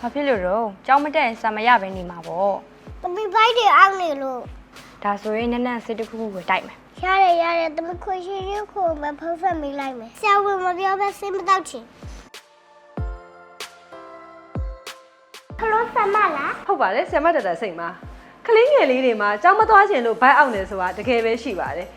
ဘာဖြစ်လို့တော့ကြောင်းမတက်ရင်စာမရပဲနေမှာပေါ့သမီးဘိုက်တွေအောက်နေလို့ဒါဆိုရင်နက်နက်စစ်တစ်ခုခုကိုတိုက်မယ်ရတယ်ရတယ်သမီးခွေရှင်ရှင်ခုမဖုတ်ဖက်မိလိုက်မယ်ဆရာဝန်မပြောဘဲစိတ်မတော့ချင်ခလို့ဆမလားဟုတ်ပါတယ်ဆရာမတတစိတ်မှာကလေးငယ်လေးတွေမှာကြောင်းမသွားခြင်းလို့ဘိုက်အောင်နေဆိုတာတကယ်ပဲရှိပါတယ်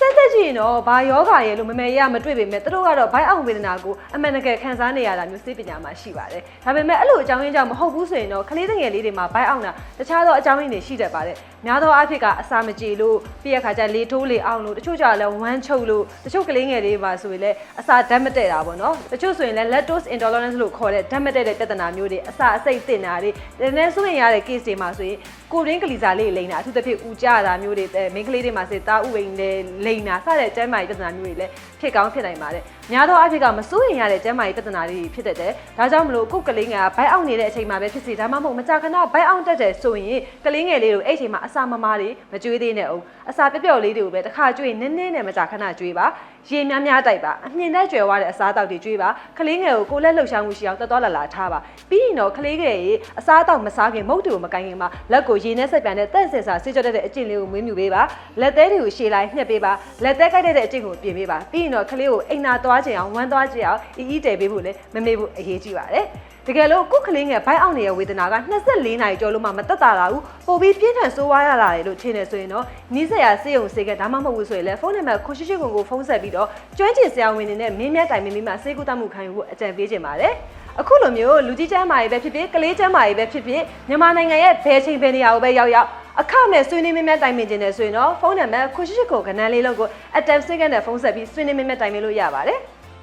စက်သက်ကြည့်ရင်တော့ဘာယောဂရဲ့လို့မမေရမတွေ့ပေမဲ့သူတို့ကတော့ဘိုက်အောင်ဝေဒနာကိုအမှန်တကယ်ခံစားနေရတာမျိုးစိတ်ပညာမှာရှိပါတယ်ဒါပေမဲ့အဲ့လိုအကြောင်းရင်းကြောင့်မဟုတ်ဘူးဆိုရင်တော့ကလေးငယ်လေးတွေမှာဘိုက်အောင်တာတခြားသောအကြောင်းရင်းတွေရှိတတ်ပါတယ်များသောအားဖြင့်ကအစာမကြေလို့ပြီးရခါကျလေထိုးလေအောင်လို့တချို့ကြလည်းဝမ်းချုပ်လို့တချို့ကလေးငယ်လေးပါဆိုရင်လည်းအစာဓာတ်မတည့်တာပေါ့နော်တချို့ဆိုရင်လည်း lactose intolerance လို့ခေါ်တဲ့ဓာတ်မတည့်တဲ့ပြဿနာမျိုးတွေအစာအစိတ်တင်တာတွေနည်းနည်းဆိုရင်ရတဲ့ case တွေမှာဆိုရင် ကိုရင်းကလီစာလေးလိမ့်တာအထူးသဖြင့်ဦးကြတာမျိုးတွေအဲမိန်းကလေးတွေမှာစေတာဥပိန်လေးလိမ့်တာစတဲ့ကျန်းမာရေးပြဿနာမျိုးတွေလည်းဖြစ်ကောင်းဖြစ်နိုင်ပါတယ်များသောအားဖြင့်ကမစိုးရင်ရတဲ့ကျန်းမာရေးပြဿနာတွေဖြစ်တတ်တယ်ဒါကြောင့်မလို့ကိုယ်ကလေးငယ်ကဘိုက်အောင်နေတဲ့အချိန်မှာပဲဖြစ်စေဒါမှမဟုတ်မကြာခဏဘိုက်အောင်တက်တယ်ဆိုရင်ကလေးငယ်လေးတို့အဲ့အချိန်မှာအစာမမာတွေမကြွေးသေးနဲ့အောင်အစာပျော့ပျော့လေးတွေကိုပဲတစ်ခါကြွေးနည်းနည်းနဲ့မကြာခဏကြွေးပါရေများများတိုက်ပါအမြင့်နဲ့ကျွယ်ဝတဲ့အစားအသောက်တွေကြွေးပါကလေးငယ်ကိုကိုယ်လက်လှုပ်ရှားမှုရှိအောင်တက်သွားလာလာထားပါပြီးရင်တော့ကလေးငယ်ရေအစားအသောက်မစားခင်မုတ်တွေကိုမကိုင်းခင်မှာလက်ကိုရေနဲ့ဆက်ပြန်တဲ့တန့်စင်စာဆေးကြောတတ်တဲ့အကျင့်လေးကိုမွေးမြူပေးပါလက်သေးတွေကိုရှည်လိုက်ညှက်ပေးပါလက်သေးကိုက်တဲ့အကျင့်ကိုပြင်ပေးပါပြီးရင်တော့ကလေးကိုအိမ်နာသွားချင်အောင်ဝမ်းသွားချင်အောင်အီးအီးတည်ပေးဖို့လည်းမမေ့ဖို့အရေးကြီးပါတယ်တကယ်လို့ကိုယ်ကလေးငယ်ဘိုက်အောင်နေတဲ့ဝေဒနာက24နာရီကျော်လို့မှမတက်တာလားဘူးပို့ပြီးပြင်းထန်ဆိုးဝါးရလာတယ်လို့ထင်နေဆိုရင်တော့နီးစက်ရစေးုံစေးကဒါမှမဟုတ်ဘူးဆိုရင်လည်းဖုန်းနံပါတ်ခွန်ရှိရှိကိုကိုဖုန်းဆက်ပြီးတော့ကျွမ်းကျင်ဆရာဝန်တွေနဲ့မင်းမြတ်တိုင်မင်းမိမစေးကူတမှုခံယူဖို့အကြံပေးချင်ပါတယ်အခုလိုမျိုးလူကြီးကျမ်းမာရေးပဲဖြစ်ဖြစ်ကလေးကျမ်းမာရေးပဲဖြစ်ဖြစ်မြန်မာနိုင်ငံရဲ့ဘယ်ချိန်ဘယ်နေရာကိုပဲရောက်ရောက်အခမဲ့ဆွေးနွေးမင်းမြတ်တိုင်ပင်ခြင်းနဲ့ဆိုရင်တော့ဖုန်းနံပါတ်ခွန်ရှိရှိကိုကဏ္ဍလေးလုံးကို attempt second နဲ့ဖုန်းဆက်ပြီးဆွေးနွေးမင်းမြတ်တိုင်ပင်လို့ရပါတယ်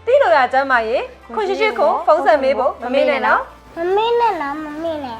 တိလို့ရကျမ်းမာရေးခွန်ရှိရှိကိုဖုန်းဆက်မေးဖို့မမေ့နဲ့နော်မမေ့နဲ့လားမမေ့နဲ့